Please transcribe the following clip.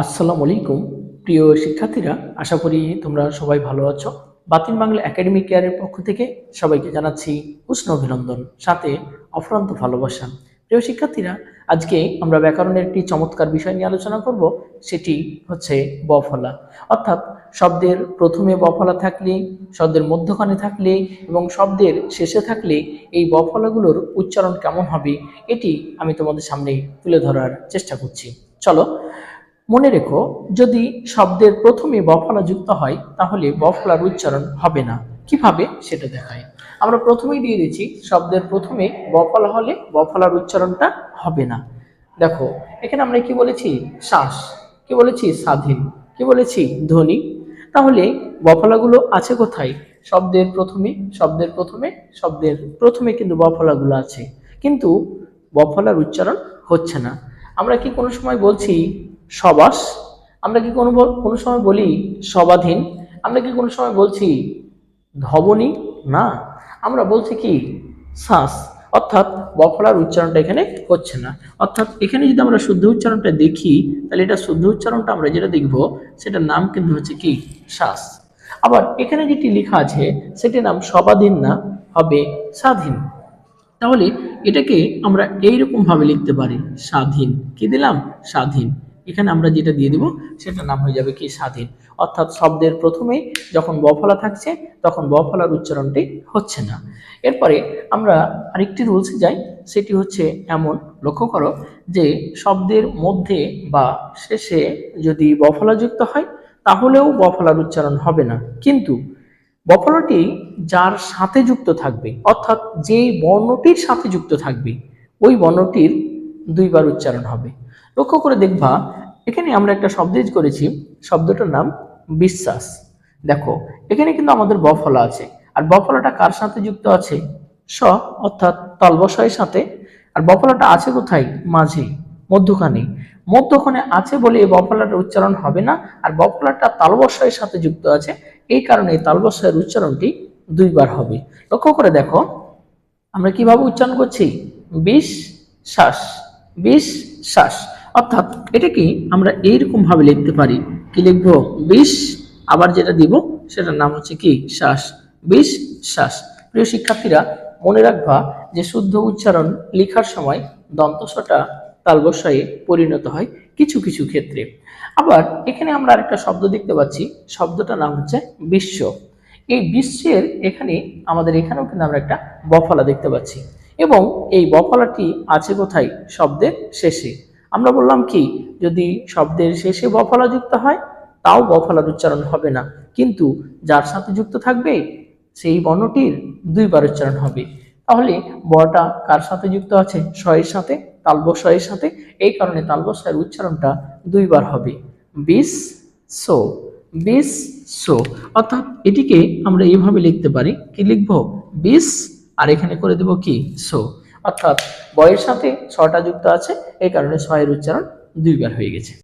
আসসালামু আলাইকুম। প্রিয় শিক্ষার্থীরা, আশা করি তোমরা সবাই ভালো আছো। বাতিন বাংলা একাডেমি কেয়ারের পক্ষ থেকে সবাইকে জানাচ্ছি উষ্ণ অভিনন্দন, সাথে অফুরন্ত ভালোবাসা। প্রিয় শিক্ষার্থীরা, আজকে আমরা ব্যাকরণের একটি চমৎকার বিষয় নিয়ে আলোচনা করব, সেটি হচ্ছে বফলা। অর্থাৎ শব্দের প্রথমে বফলা থাকলে, শব্দের মধ্যখানে থাকলে এবং শব্দের শেষে থাকলে এই বফলাগুলোর উচ্চারণ কেমন হবে, এটি আমি তোমাদের সামনে তুলে ধরার চেষ্টা করছি। চলো মনে রেখো, যদি শব্দের প্রথমে বফলা যুক্ত হয়, তাহলে বফলার উচ্চারণ হবে না। কীভাবে? সেটা দেখায় আমরা প্রথমেই দিয়ে দিচ্ছি, শব্দের প্রথমে বফলা হলে বফলার উচ্চারণটা হবে না। দেখো, এখানে আমরা কি বলেছি? শ্বাস। কি বলেছি? স্বাধীন। কি বলেছি? ধ্বনি তাহলে বফলাগুলো আছে কোথায়? শব্দের প্রথমে শব্দের প্রথমে শব্দের প্রথমে কিন্তু বফলাগুলো আছে। কিন্তু বফলার উচ্চারণ হচ্ছে না। আমরা কি কোনো সময় বলছি সবাস। আমরা কি কোনো কোনো সময় বলি সবাধীন? আমরা কি কোনো সময় বলছি ধবনী না। আমরা বলছি কি শ্বাস অর্থাৎ বফলার উচ্চারণটা এখানে হচ্ছে না। অর্থাৎ এখানে যদি আমরা শুদ্ধ উচ্চারণটা দেখি, তাহলে এটা শুদ্ধ উচ্চারণটা আমরা যেটা দেখব, সেটার নাম কিন্তু হচ্ছে কি শ্বাস আবার এখানে যেটি লেখা আছে, সেটির নাম সবাধীন না, হবে স্বাধীন। তাহলে এটাকে আমরা এইরকম ভাবে লিখতে পারি, স্বাধীন। কি দিলাম? স্বাধীন। এখানে আমরা যেটা দিয়ে দিব, সেটার নাম হয়ে যাবে কি স্বাধীন। অর্থাৎ শব্দের প্রথমেই যখন বফলা থাকছে, তখন বফলার উচ্চারণটি হচ্ছে না। এরপরে আমরা আরেকটি রুলস যাই, সেটি হচ্ছে এমন। লক্ষ্য করো যে শব্দের মধ্যে বা শেষে যদি বফলা যুক্ত হয়, তাহলেও বফলার উচ্চারণ হবে না। কিন্তু বফলাটি যার সাথে যুক্ত থাকবে, অর্থাৎ যেই বর্ণটির সাথে যুক্ত থাকবে, ওই বর্ণটির দুইবার উচ্চারণ হবে। লক্ষ্য করে দেখবা, এখানে আমরা একটা শব্দ use করেছি, শব্দটার নাম বিশ্বাস। দেখো, এখানে কিন্তু আমাদের বফলা আছে। আর বফলাটা কার সাথে যুক্ত আছে? স, অর্থাৎ তলবশয়ের সাথে। আর বফলাটা আছে কোথায়? মাঝে, মধ্যখানে। মধ্যখানে আছে বলে এই বফলাটার উচ্চারণ হবে না। আর বফলাটা তালবশয়ের সাথে যুক্ত আছে, এই কারণে এই তালবশয়ের উচ্চারণটি দুইবার হবে। লক্ষ্য করে দেখো, আমরা কীভাবে উচ্চারণ করছি? বিশ শ্বাস। বিশ শ্বাস। অর্থাৎ এটাকে আমরা এইরকম ভাবে লিখতে পারি? কি লিখব? বিশ। আবার যেটা দিব, সেটার নাম হচ্ছে কি? শ্বাস। বিশ শ্বাস। প্রিয় শিক্ষার্থীরা, মনে রাখবা যে শুদ্ধ উচ্চারণ লেখার সময় দন্তস্বটা তালবস্বয়ে পরিণত হয় কিছু কিছু ক্ষেত্রে। আবার এখানে আমরা আরেকটা শব্দ দেখতে পাচ্ছি, শব্দটার নাম হচ্ছে বিশ্ব। এই বিশ্বের এখানে, আমাদের এখানেও কিন্তু আমরা একটা বফলা দেখতে পাচ্ছি। এবং এই বফলাটি আছে কোথায়? শব্দের শেষে। আমরা বললাম কি, যদি শব্দের শেষে বফলা যুক্ত হয়, তাও বফলার উচ্চারণ হবে না। কিন্তু যার সাথে যুক্ত থাকবে, সেই বর্ণটির দুইবার উচ্চারণ হবে। তাহলে বটা কার সাথে যুক্ত আছে? শয়ের সাথে তালব শয়ের সাথে। এই কারণে তালব শয়ের উচ্চারণটা দুইবার হবে। বিশ সো বিশ সো। অর্থাৎ এটিকে আমরা এইভাবে লিখতে পারি। কি লিখব? বিশ আর এখানে করে দেব কি? সো অর্থাৎ বয়ের সাথে ছটা যুক্ত আছে, এই কারণে ছয়ের উচ্চারণ দুইবার হয়ে গেছে।